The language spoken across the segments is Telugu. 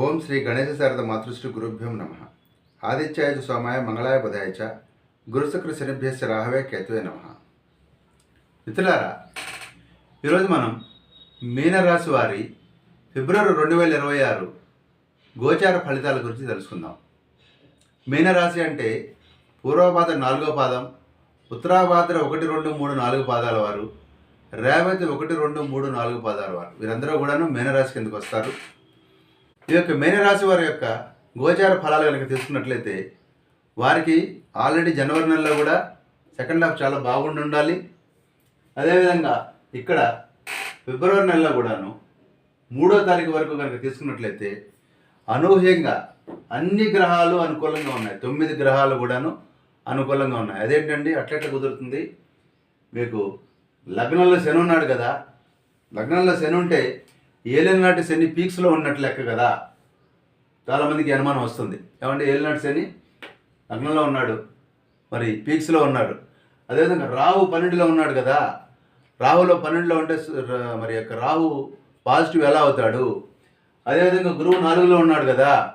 ఓం శ్రీ గణేశ శారద మాతృశ్రీ గురుభ్యం నమ. ఆదిత్యాయ సోమాయ మంగళాయ బుధాయ చ గురుశుక్ర శనిభ్యస్య రాహవే కేతువే నమ. మిత్రులారా ఈరోజు మనం మీనరాశి వారి ఫిబ్రవరి రెండు వేల ఇరవై ఆరు గోచార ఫలితాల గురించి తెలుసుకుందాం. మీనరాశి అంటే పూర్వపాద నాలుగో పాదం ఉత్తరాభాద్ర ఒకటి రెండు మూడు నాలుగు పాదాల వారు రేవతి ఒకటి రెండు మూడు నాలుగు పాదాల వారు. వీరందరూ కూడాను మీనరాశి కిందకు వస్తారు. ఈ యొక్క మేనరాశి వారి యొక్క గోచార ఫలాలు కనుక తీసుకున్నట్లయితే వారికి ఆల్రెడీ జనవరి నెలలో కూడా సెకండ్ హాఫ్ చాలా బాగుండి ఉండాలి. అదేవిధంగా ఇక్కడ ఫిబ్రవరి నెలలో కూడాను మూడో తారీఖు వరకు కనుక తీసుకున్నట్లయితే అనూహ్యంగా అన్ని గ్రహాలు అనుకూలంగా ఉన్నాయి. తొమ్మిది గ్రహాలు కూడాను అనుకూలంగా ఉన్నాయి. అదేంటండి? అట్లెట్ల కుదురుతుంది? మీకు లగ్నంలో శని ఉన్నాడు కదా. లగ్నంలో శని ఉంటే ఏలినాటి శని పీక్స్లో ఉన్నట్టు లెక్క కదా? చాలామందికి అనుమానం వస్తుంది. ఏమంటే ఏలినాటి శని లగ్నంలో ఉన్నాడు. మరి పీక్స్లో ఉన్నాడు. అదేవిధంగా రాహు పన్నెండులో ఉన్నాడు కదా? రాహులో పన్నెండులో ఉంటే మరి యొక్క రాహు పాజిటివ్ ఎలా అవుతాడు? అదేవిధంగా గురువు నాలుగులో ఉన్నాడు కదా?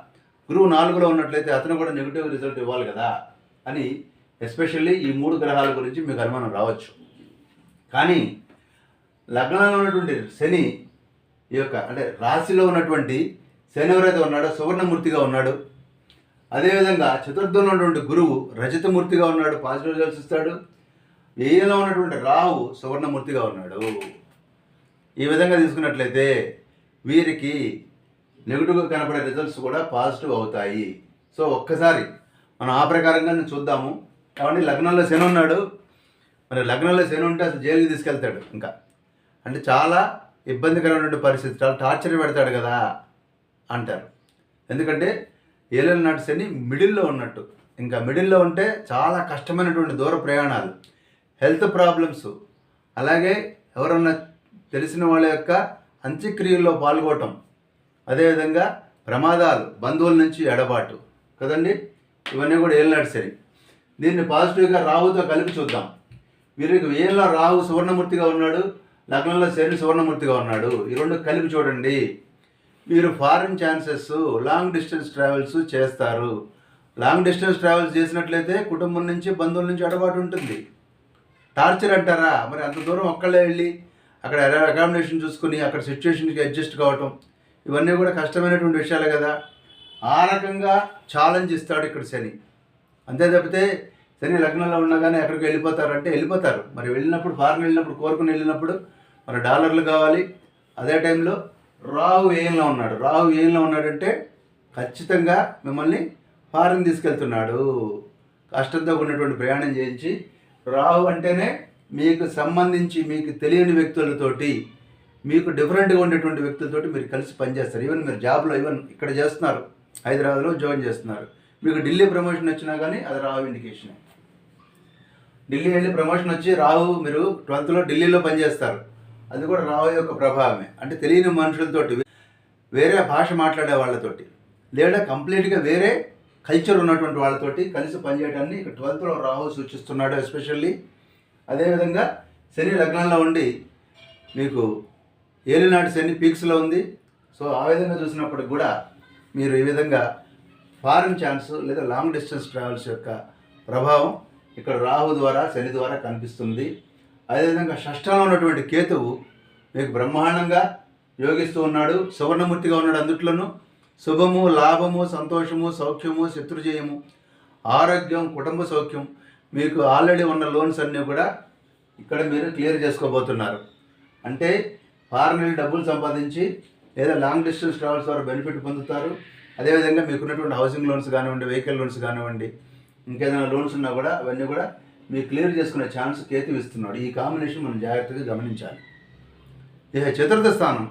గురువు నాలుగులో ఉన్నట్లయితే అతను కూడా నెగిటివ్ రిజల్ట్ ఇవ్వాలి కదా? అని ఎస్పెషల్లీ ఈ మూడు గ్రహాల గురించి మీకు అనుమానం రావచ్చు. కానీ లగ్నంలో ఉన్నటువంటి శని ఈ యొక్క అంటే రాశిలో ఉన్నటువంటి శని ఎవరైతే ఉన్నాడో సువర్ణమూర్తిగా ఉన్నాడు. అదేవిధంగా చతుర్థంలో ఉన్నటువంటి గురువు రజతమూర్తిగా ఉన్నాడు పాజిటివ్ రిజల్ట్స్ ఇస్తాడు. వ్యయంలో ఉన్నటువంటి రాహు సువర్ణమూర్తిగా ఉన్నాడు. ఈ విధంగా తీసుకున్నట్లయితే వీరికి నెగిటివ్గా కనపడే రిజల్ట్స్ కూడా పాజిటివ్ అవుతాయి. సో ఒక్కసారి మనం ఆ ప్రకారంగా చూద్దాము. కాబట్టి లగ్నంలో శని ఉన్నాడు. మరి లగ్నంలో శని ఉంటే అసలు జైలుకి తీసుకెళ్తాడు ఇంకా. అంటే చాలా ఇబ్బందికరమైనటువంటి పరిస్థితి. చాలా టార్చర్ పెడతాడు కదా అంటారు. ఎందుకంటే ఏలేని నాటి శని మిడిల్లో ఉన్నట్టు. ఇంకా మిడిల్లో ఉంటే చాలా కష్టమైనటువంటి దూర ప్రయాణాలు. Health problems. అలాగే ఎవరన్నా తెలిసిన వాళ్ళ యొక్క అంత్యక్రియల్లో పాల్గొనటం అదేవిధంగా ప్రమాదాలు బంధువుల నుంచి ఎడబాటు. కదండి? ఇవన్నీ కూడా ఏలినాటి శని. దీన్ని పాజిటివ్గా రావుతో కలిపి చూద్దాం. వీరికి ఏళ్ళ రావు సువర్ణమూర్తిగా ఉన్నాడు. లగ్నంలో శని సువర్ణమూర్తిగా ఉన్నాడు. ఈ రెండు కలిపి చూడండి. మీరు foreign chances long distance travels చేస్తారు. లాంగ్ డిస్టెన్స్ ట్రావెల్స్ చేసినట్లయితే కుటుంబం నుంచి బంధువుల నుంచి అడబాటు ఉంటుంది. టార్చర్ అంటారా? మరి అంత దూరం ఒక్కళ్ళే వెళ్ళి అక్కడ అకామిడేషన్ చూసుకుని అక్కడ సిచ్యువేషన్కి అడ్జస్ట్ కావటం ఇవన్నీ కూడా కష్టమైనటువంటి విషయాలే కదా. ఆ రకంగా ఛాలెంజ్ ఇస్తాడు ఇక్కడ శని. అంతే తప్పితే శని లగ్నంలో ఉన్నా కానీ ఎక్కడికి వెళ్ళిపోతారంటే వెళ్ళిపోతారు. మరి వెళ్ళినప్పుడు ఫారెన్ వెళ్ళినప్పుడు కోరుకుని వెళ్ళినప్పుడు మరి డాలర్లు కావాలి. అదే టైంలో రావు ఏయంలో ఉన్నాడు. రావు ఏయంలో ఉన్నాడంటే ఖచ్చితంగా మిమ్మల్ని ఫారెన్ తీసుకెళ్తున్నాడు. కష్టంతో ఉన్నటువంటి ప్రయాణం చేయించి రావు అంటేనే మీకు సంబంధించి మీకు తెలియని వ్యక్తులతోటి మీకు డిఫరెంట్గా ఉండేటువంటి వ్యక్తులతోటి మీరు కలిసి పనిచేస్తారు. ఈవెన్ మీరు జాబ్లో ఈవెన్ ఇక్కడ చేస్తున్నారు. హైదరాబాద్లో జాయిన్ చేస్తున్నారు. మీకు ఢిల్లీ ప్రమోషన్ వచ్చినా కానీ అది రావు ఇండికేషన్. ఢిల్లీ వెళ్ళి ప్రమోషన్ వచ్చి రాహు మీరు ట్వెల్త్లో ఢిల్లీలో పనిచేస్తారు. అది కూడా రాహు యొక్క ప్రభావమే. అంటే తెలియని మనుషులతోటి వేరే భాష మాట్లాడే వాళ్ళతోటి లేదా కంప్లీట్గా వేరే కల్చర్ ఉన్నటువంటి వాళ్ళతోటి కలిసి పనిచేయడాన్ని ఇక్కడ ట్వెల్త్లో రాహు సూచిస్తున్నాడు ఎస్పెషల్లీ అదేవిధంగా శని లగ్నంలో ఉండి మీకు ఏలినాటి శని పీక్స్లో ఉంది. సో ఆ విధంగా చూసినప్పుడు కూడా మీరు ఈ విధంగా ఫారిన్ ఛాన్స్ లేదా లాంగ్ డిస్టెన్స్ ట్రావెల్స్ యొక్క ప్రభావం ఇక్కడ రాహు ద్వారా శని ద్వారా కనిపిస్తుంది. అదేవిధంగా షష్టంలో ఉన్నటువంటి కేతువు మీకు బ్రహ్మాండంగా యోగిస్తూ ఉన్నాడు. సువర్ణమూర్తిగా ఉన్నాడు అందుట్లోనూ. శుభము లాభము సంతోషము సౌఖ్యము శత్రుజయము ఆరోగ్యం కుటుంబ సౌఖ్యం మీకు ఆల్రెడీ ఉన్న లోన్స్ అన్నీ కూడా ఇక్కడ మీరు క్లియర్ చేసుకోబోతున్నారు. అంటే ఫారెన్ వెళ్ళి డబ్బులు సంపాదించి లేదా లాంగ్ డిస్టెన్స్ ట్రావెల్స్ ద్వారా బెనిఫిట్ పొందుతారు. అదేవిధంగా మీకున్నటువంటి హౌసింగ్ లోన్స్ కానివ్వండి వెహికల్ లోన్స్ కానివ్వండి ఇంకేదైనా లోన్స్ ఉన్నా కూడా అవన్నీ కూడా మీరు క్లియర్ చేసుకునే ఛాన్స్ కేతు ఇస్తున్నాడు. ఈ కాంబినేషన్ మనం జాగ్రత్తగా గమనించాలి. ఇక చతుర్థ స్థానం.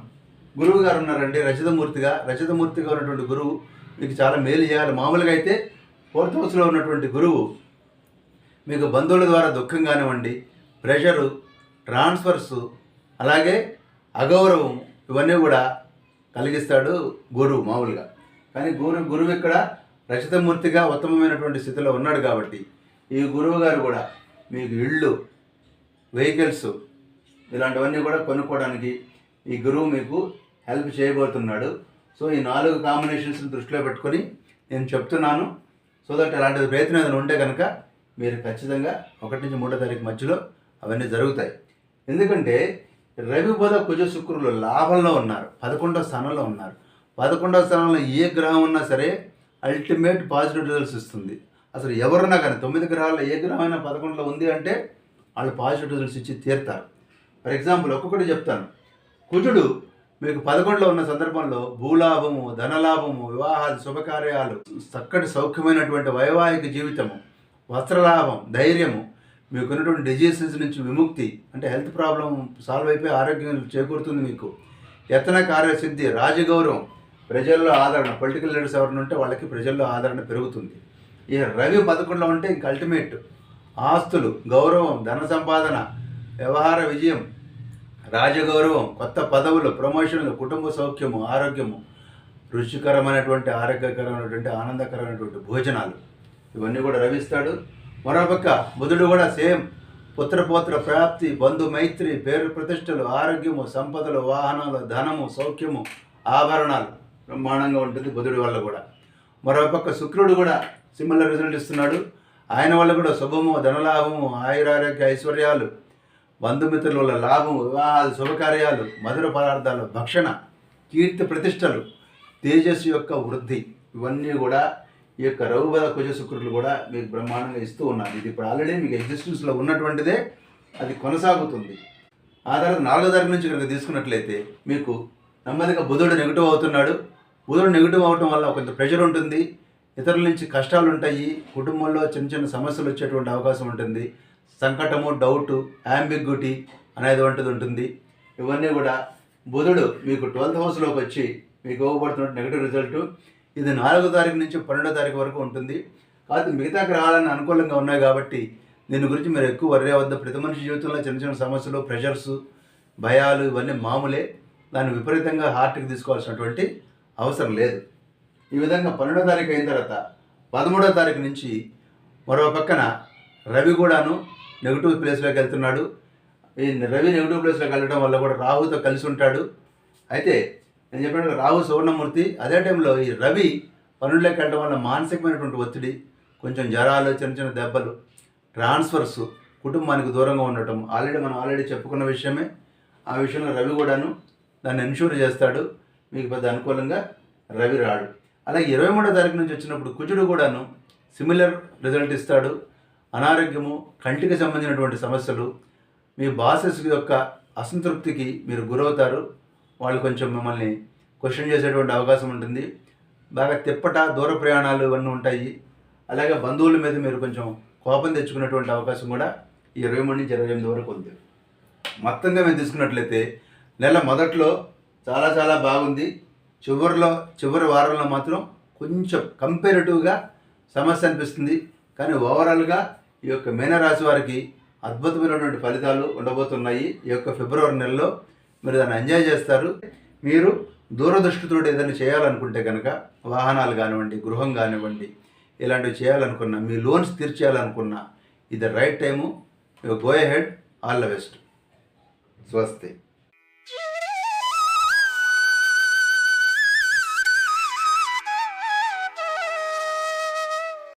గురువు గారు ఉన్నారండి రచితమూర్తిగా రచితమూర్తిగా ఉన్నటువంటి గురువు మీకు చాలా మేలు చేయాలి. మామూలుగా అయితే ఫోర్త్ హౌస్లో ఉన్నటువంటి గురువు మీకు బంధువుల ద్వారా దుఃఖం కానివ్వండి ప్రెషరు ట్రాన్స్ఫర్స్ అలాగే అగౌరవం ఇవన్నీ కూడా కలిగిస్తాడు గురువు మామూలుగా. కానీ గురు గురువు ఇక్కడ రచితమూర్తిగా ఉత్తమమైనటువంటి స్థితిలో ఉన్నాడు కాబట్టి ఈ గురువు గారు కూడా మీకు ఇళ్ళు వెహికల్స్ ఇలాంటివన్నీ కూడా కొనుక్కోవడానికి ఈ గురువు మీకు హెల్ప్ చేయబోతున్నాడు. సో ఈ నాలుగు కాంబినేషన్స్ దృష్టిలో పెట్టుకొని నేను చెప్తున్నాను. సో దట్ అలాంటి ప్రయత్నం ఏదైనా ఉంటే కనుక మీరు ఖచ్చితంగా ఒకటి నుంచి మూడో తారీఖు మధ్యలో అవన్నీ జరుగుతాయి. ఎందుకంటే రవి బుధ కుజ శుక్రులు లాభంలో ఉన్నారు. పదకొండవ స్థానంలో ఉన్నారు. పదకొండవ స్థానంలో ఏ గ్రహం ఉన్నా సరే అల్టిమేట్ పాజిటివ్ రిజల్ట్స్ ఇస్తుంది. అసలు ఎవరన్నా కానీ తొమ్మిది గ్రహాల్లో ఏ గ్రహమైనా పదకొండులో ఉంది అంటే వాళ్ళు పాజిటివ్ రిజల్ట్స్ ఇచ్చి తీరుతారు. ఫర్ ఎగ్జాంపుల్ ఒక్కొక్కటి చెప్తాను. కుజుడు మీకు పదకొండులో ఉన్న సందర్భంలో భూలాభము ధనలాభము వివాహాలు శుభకార్యాలు చక్కటి సౌఖ్యమైనటువంటి వైవాహిక జీవితము వస్త్రలాభం ధైర్యము మీకున్నటువంటి డిజీసెస్ నుంచి విముక్తి అంటే హెల్త్ ప్రాబ్లం సాల్వ్ అయిపోయి ఆరోగ్యం చేకూరుతుంది మీకు. యత్న కార్యసిద్ధి రాజగౌరవం ప్రజల్లో ఆదరణ పొలిటికల్ లీడర్స్ ఎవరిని ఉంటే వాళ్ళకి ప్రజల్లో ఆదరణ పెరుగుతుంది. ఈ రవి పదకొండులో ఉంటే ఇంక అల్టిమేట్ ఆస్తులు గౌరవం ధన సంపాదన వ్యవహార విజయం రాజగౌరవం కొత్త పదవులు ప్రమోషన్లు కుటుంబ సౌఖ్యము ఆరోగ్యము రుచికరమైనటువంటి ఆరోగ్యకరమైనటువంటి ఆనందకరమైనటువంటి భోజనాలు. ఇవన్నీ కూడా రవిస్తాడు మరోపక్క బుధుడు కూడా సేమ్. పుత్రపోత్ర ప్రాప్తి బంధు మైత్రి పేరు ప్రతిష్టలు ఆరోగ్యము సంపదలు వాహనాలు ధనము సౌఖ్యము ఆభరణాలు. బ్రహ్మాండంగా ఉంటుంది బుధుడి వల్ల కూడా. మరోపక్క శుక్రుడు కూడా సిమిలర్ రిజల్ట్ ఇస్తున్నాడు ఆయన వల్ల కూడా శుభము ధనలాభము ఆయురారోగ్య ఐశ్వర్యాలు బంధుమిత్రుల వల్ల లాభము వివాహాలు శుభకార్యాలు మధుర పదార్థాలు భక్షణ కీర్తి ప్రతిష్టలు తేజస్సు యొక్క వృద్ధి ఇవన్నీ కూడా ఈ యొక్క రఘుబల కుజ శుక్రులు కూడా మీకు బ్రహ్మాండంగా ఇస్తూ ఉన్నారు. ఇది ఇప్పుడు ఆల్రెడీ మీకు ఎగ్జిస్టెన్స్లో ఉన్నటువంటిదే. అది కొనసాగుతుంది. ఆ తర్వాత నాలుగో తారీఖు నుంచి కనుక తీసుకున్నట్లయితే మీకు నెమ్మదిగా బుధుడు నెగిటివ్ అవుతున్నాడు. బుధుడు నెగిటివ్ అవటం వల్ల కొంత ప్రెషర్ ఉంటుంది. ఇతరుల నుంచి కష్టాలు ఉంటాయి కుటుంబంలో చిన్న చిన్న సమస్యలు వచ్చేటువంటి అవకాశం ఉంటుంది. సంకటము డౌటు యాంబిగ్గ్యూటీ అనేది వంటిది ఉంటుంది. ఇవన్నీ కూడా బుధుడు మీకు ట్వెల్త్ హౌస్లోకి వచ్చి మీకు ఇవ్వబడుతున్న నెగిటివ్ రిజల్ట్ ఇది నాలుగో తారీఖు నుంచి పన్నెండో తారీఖు వరకు ఉంటుంది. కాదు మిగతా గ్రహాలన్నీ అనుకూలంగా ఉన్నాయి కాబట్టి దీని గురించి మీరు ఎక్కువ వర్రే వద్ద ప్రతి మనిషి జీవితంలో చిన్న చిన్న సమస్యలు ప్రెషర్స్ భయాలు ఇవన్నీ మామూలే. దాన్ని విపరీతంగా హార్ట్కి తీసుకోవాల్సినటువంటి అవసరం లేదు. ఈ విధంగా పన్నెండో తారీఖు అయిన తర్వాత పదమూడో తారీఖు నుంచి మరో పక్కన రవి కూడాను నెగిటివ్ ప్లేస్లోకి వెళ్తున్నాడు. ఈ రవి నెగిటివ్ ప్లేస్లోకి వెళ్ళడం వల్ల కూడా రాహుతో కలిసి ఉంటాడు. అయితే నేను చెప్పినట్టు రాహు సువర్ణమూర్తి అదే టైంలో ఈ రవి పనుల్లోకి వెళ్ళడం వల్ల మానసికమైనటువంటి ఒత్తిడి కొంచెం జ్వరాలు చిన్న చిన్న దెబ్బలు ట్రాన్స్ఫర్స్ కుటుంబానికి దూరంగా ఉండటం ఆల్రెడీ మనం ఆల్రెడీ చెప్పుకున్న విషయమే. ఆ విషయంలో రవి కూడాను దాన్ని ఎన్షూర్ చేస్తాడు. మీకు పెద్ద అనుకూలంగా రవి రాడు. అలాగే ఇరవై మూడో తారీఖు నుంచి వచ్చినప్పుడు కుజుడు కూడాను సిమిలర్ రిజల్ట్ ఇస్తాడు. అనారోగ్యము కంటికి సంబంధించినటువంటి సమస్యలు మీ బాసెస్ యొక్క అసంతృప్తికి మీరు గురవుతారు. వాళ్ళు కొంచెం మిమ్మల్ని క్వశ్చన్ చేసేటువంటి అవకాశం ఉంటుంది. బాగా తిప్పట దూర ప్రయాణాలు ఇవన్నీ ఉంటాయి. అలాగే బంధువుల మీద మీరు కొంచెం కోపం తెచ్చుకునేటువంటి అవకాశం కూడా ఈ ఇరవై మూడు నుంచి ఇరవై ఎనిమిది వరకు ఉంది. మొత్తంగా మేము తీసుకున్నట్లయితే నెల మొదట్లో చాలా చాలా బాగుంది. చివరిలో చివరి వారంలో మాత్రం కొంచెం కంపేరిటివ్గా సమస్య అనిపిస్తుంది. కానీ ఓవరాల్గా ఈ యొక్క మీనరాశి వారికి అద్భుతమైనటువంటి ఫలితాలు ఉండబోతున్నాయి. ఈ యొక్క ఫిబ్రవరి నెలలో మీరు దాన్ని ఎంజాయ్ చేస్తారు. మీరు దూరదృష్టితో ఏదైనా చేయాలనుకుంటే కనుక వాహనాలు కానివ్వండి గృహం కానివ్వండి ఇలాంటివి చేయాలనుకున్నా మీ లోన్స్ తీర్చేయాలనుకున్నా ఇది right time go ahead all the best స్వస్తి.